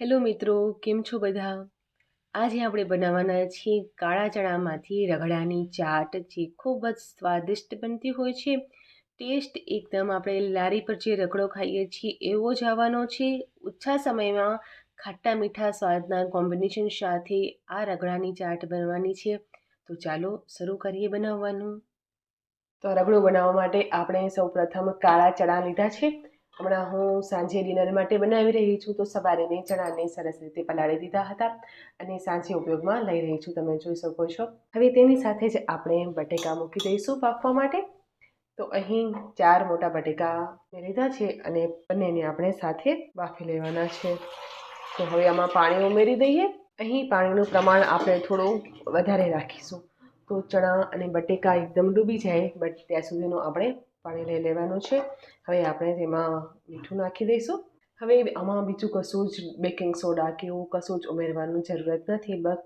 Hello મિત્રો, કેમ છો બધા? આજે આપણે બનાવવાના છીએ કાળા ચણામાંથી રગડાની ચાટ, જે ખૂબ જ સ્વાદિષ્ટ બનતી હોય છે. ટેસ્ટ એકદમ આપણે લારી પર જે રગડો ખાઈએ છીએ, એવો જ આવવાનો છે. ઓછા સમયમાં ખાટા મીઠા સ્વાદના કોમ્બિનેશન સાથે આ રગડાની ચાટ બનવાની છે. તો ચાલો શરૂ કરીએ બનાવવાનું. તો રગડો બનાવવા માટે આપણે સૌપ્રથમ કાળા ચણા લીધા છે. હમણાં હું સાંજે ડિનર માટે બનાવી રહી છું, તો સવારે મેં ચણાને સરસ રીતે પલાળી દીધા હતા અને સાંજે ઉપયોગમાં લઈ રહી છું, તમે જોઈ શકો છો. હવે તેની સાથે જ આપણે બટેકા મૂકી દઈશું પાકવા માટે. તો અહીં ચાર મોટા બટેકા મેં લીધા છે અને બંનેને આપણે સાથે બાફી લેવાના છે. તો હવે આમાં પાણી ઉમેરી દઈએ. અહીં પાણીનું પ્રમાણ આપણે થોડું વધારે રાખીશું. તો ચણા અને બટેકા એકદમ ડૂબી જાય બટ ત્યાં સુધીનું આપણે પાણી લઈ લેવાનું છે. હવે આપણે તેમાં મીઠું નાખી દઈશું. હવે આમાં બીજું કશું જ બેકિંગ સોડા કે એવું કશું જ ઉમેરવાનું જરૂરત નથી. બસ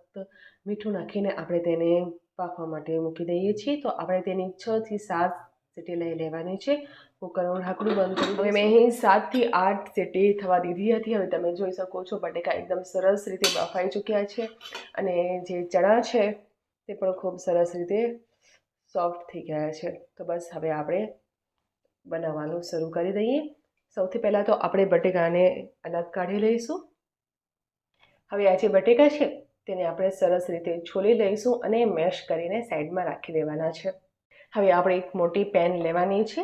મીઠું નાખીને આપણે તેને બાફવા માટે મૂકી દઈએ છીએ. તો આપણે તેની છથી સાત સીટી લઈ લેવાની છે. કુકરનું ઢાંકણું બંધ કરી હવે મેં અહીં સાતથી આઠ સીટી થવા દીધી હતી. હવે તમે જોઈ શકો છો બટેકા એકદમ સરસ રીતે બફાઈ ચૂક્યા છે. અને જે ચણા છે તે પણ ખૂબ સરસ રીતે સોફ્ટ થઈ ગયા છે. તો બસ હવે આપણે બનાવવાનું શરૂ કરી દઈએ. સૌથી પહેલાં તો આપણે બટેકાને અલગ કાઢી લઈશું. હવે આ જે બટેકા છે, તેને આપણે સરસ રીતે છોલી લઈશું અને મેશ કરીને સાઈડમાં રાખી દેવાના છે. હવે આપણે એક મોટી પેન લેવાની છે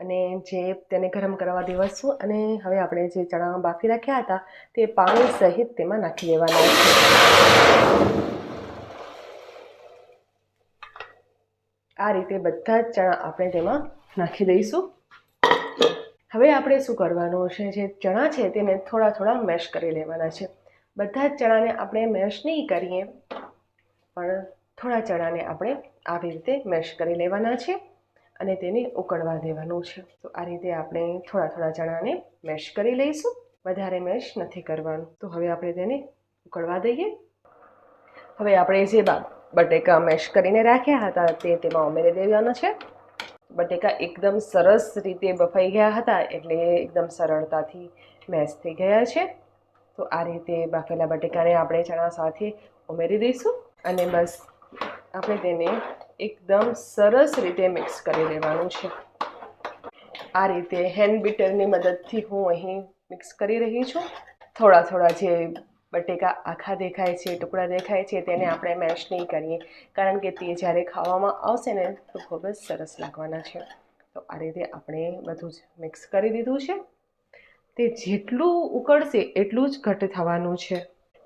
અને જે તેને ગરમ કરવા દેવાશું અને હવે આપણે જે ચણા બાફી રાખ્યા હતા, તે પાણી સહિત તેમાં નાખી દેવાના છે. આ રીતે બધા જ ચણા આપણે તેમાં નાખી દઈશું. હવે આપણે શું કરવાનું છે? જે ચણા છે તેને થોડા થોડા મેશ કરી લેવાના છે. બધા જ ચણાને આપણે મેશ નહીં કરીએ, પણ થોડા ચણાને આપણે આવી રીતે મેશ કરી લેવાના છે અને તેને ઉકળવા દેવાનું છે. તો આ રીતે આપણે થોડા થોડા ચણાને મેશ કરી લઈશું. વધારે મેશ નથી કરવાનું. તો હવે આપણે તેને ઉકળવા દઈએ. હવે આપણે જે બટેકા મેશ કરીને રાખ્યા હતા તે તેમાં ઉમેરી દેવાના છે. બટેકા એકદમ સરસ રીતે બફાઈ ગયા હતા એટલે એકદમ સરળતાથી મેશ થઈ ગયા છે. તો આ રીતે બાફેલા બટેકાને આપણે ચણા સાથે ઉમેરી દઈશું અને બસ આપણે તેને એકદમ સરસ રીતે મિક્સ કરી દેવાનું છે. આ રીતે હેન્ડ બીટરની મદદથી હું અહીં મિક્સ કરી રહી છું. થોડા થોડા જે બટેકા આખા દેખાય છે, ટુકડા દેખાય છે, તેને આપણે મેશ નહીં કરીએ. કારણ કે તે જ્યારે ખાવામાં આવશે ને, તો ખૂબ જ સરસ લાગવાના છે. તો આ રીતે આપણે બધું જ મિક્સ કરી દીધું છે. તે જેટલું ઉકળશે, એટલું જ ઘટ થવાનું છે.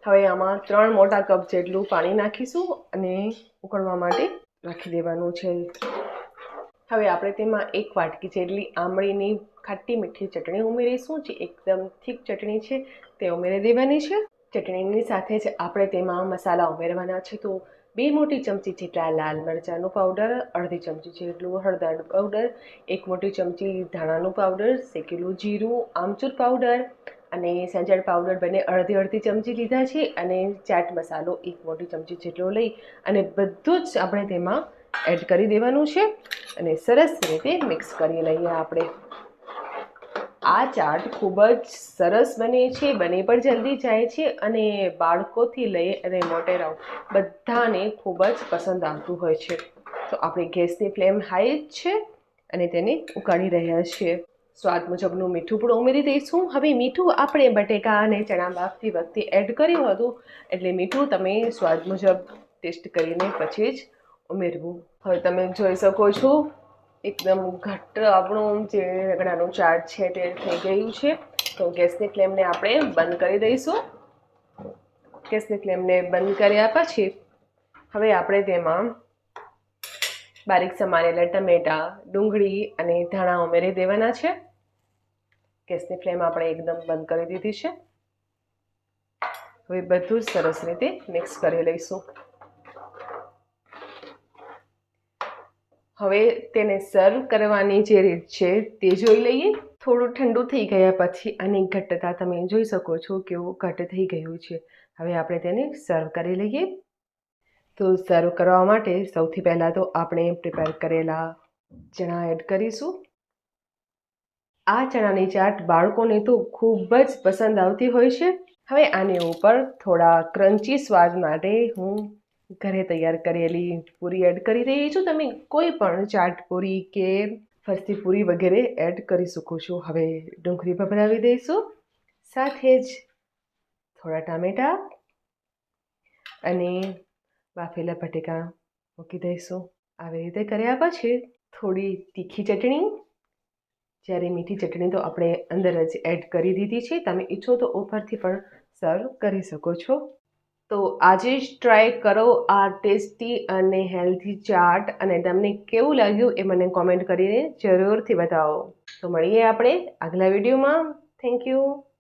હવે આમાં ત્રણ મોટા કપ જેટલું પાણી નાખીશું અને ઉકળવા માટે રાખી દેવાનું છે. હવે આપણે તેમાં એક વાટકી જેટલી આમળીની ખાટી મીઠી ચટણી ઉમેરીશું, જે એકદમ થીક ચટણી છે, તે ઉમેરી દેવાની છે. ચટણીની સાથે જ આપણે તેમાં મસાલા ઉમેરવાના છે. તો બે મોટી ચમચી જેટલા લાલ મરચાંનું પાવડર અડધી ચમચી જેટલું હળદર પાવડર એક મોટી ચમચી ધાણાનું પાવડર શેકેલું જીરું, આમચૂર પાવડર અને સંજળ પાવડર બંને અડધી અડધી ચમચી લીધા છે અને ચાટ મસાલો એક મોટી ચમચી જેટલો લઈ અને બધું જ આપણે તેમાં એડ કરી દેવાનું છે અને સરસ રીતે મિક્સ કરી લઈએ આપણે. આ ચાટ ખૂબ જ સરસ બને છે, બને પણ જલ્દી જાય છે અને બાળકોથી લઈ અને મોટેરાઓ બધાને ખૂબ જ પસંદ આવતું હોય છે. તો આપણે ગેસની ફ્લેમ હાઈ જ છે અને તેને ઉકાળી રહ્યા છીએ. સ્વાદ મુજબનું મીઠું પણ ઉમેરી દઈશું. હવે મીઠું આપણે બટેકા અને ચણા બાફતી વખતે એડ કર્યું હતું, એટલે મીઠું તમે સ્વાદ મુજબ ટેસ્ટ કરીને પછી જ ઉમેરવું. હવે તમે જોઈ શકો છો એકદમ ઘટ્ટ આપણું જે રગડાનું ચાટ છે તે થઈ ગયું છે. તો ગેસની ફ્લેમને આપણે બંધ કરી દઈશું. ગેસની ફ્લેમને બંધ કર્યા પછી હવે આપણે તેમાં બારીક સમારેલા ટમેટા, ડુંગળી અને ધાણા ઉમેરી દેવાના છે. ગેસની ફ્લેમ આપણે એકદમ બંધ કરી દીધી છે. હવે બધું જ સરસ રીતે મિક્સ કરી લઈશું. હવે તેને સર્વ કરવાની જે રીત છે તે જોઈ લઈએ. થોડું ઠંડુ થઈ ગયા પછી આની ઘટ્ટતા તમે જોઈ શકો છો કેવું ઘટ થઈ ગયું છે. હવે આપણે તેને સર્વ કરી લઈએ. તો સર્વ કરવા માટે સૌથી પહેલાં તો આપણે પ્રિપેર કરેલા ચણા એડ કરીશું. આ ચણાની ચાટ બાળકોને તો ખૂબ જ પસંદ આવતી હોય છે. હવે આની ઉપર થોડા ક્રન્ચી સ્વાદ માટે હું ઘરે તૈયાર કરેલી પૂરી એડ કરી રહી છું. તમે કોઈ પણ ચાટ પૂરી કે ફરસી પૂરી વગેરે એડ કરી શકો છો. હવે ડુંગળી ભભરાવી દઈશું. સાથે જ થોડા ટામેટાં અને બાફેલા બટેકા મૂકી દઈશું. આવી રીતે કર્યા પછી થોડી તીખી ચટણી. જ્યારે મીઠી ચટણી તો આપણે અંદર જ એડ કરી દીધી છે. તમે ઈચ્છો તો ઉપરથી પણ સર્વ કરી શકો છો. તો આજે જ ટ્રાય કરો આ ટેસ્ટી અને હેલ્ધી ચાટ અને તમને કેવું લાગ્યું એ મને કોમેન્ટ કરીને જરૂરથી બતાવો. તો મળીએ આપણે આગલા વિડીયોમાં થેન્ક યુ